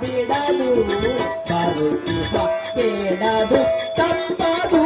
ಬಿಡದು ಬರುತ್ತಿದ್ದ ಬೇಡದು ತಪ್ಪದು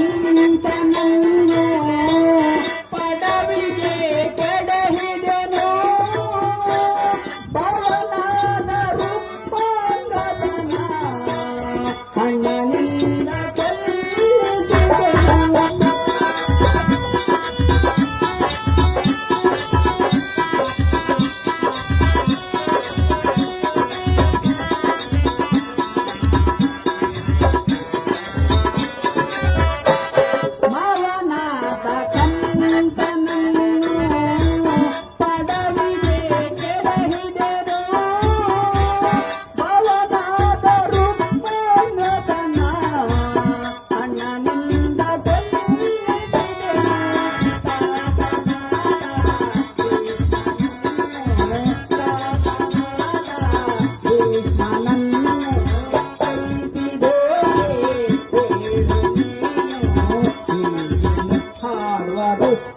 Thank you.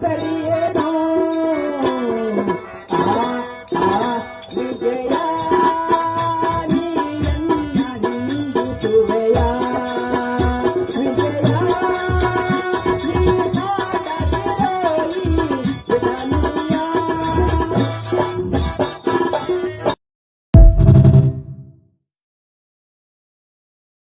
सरिए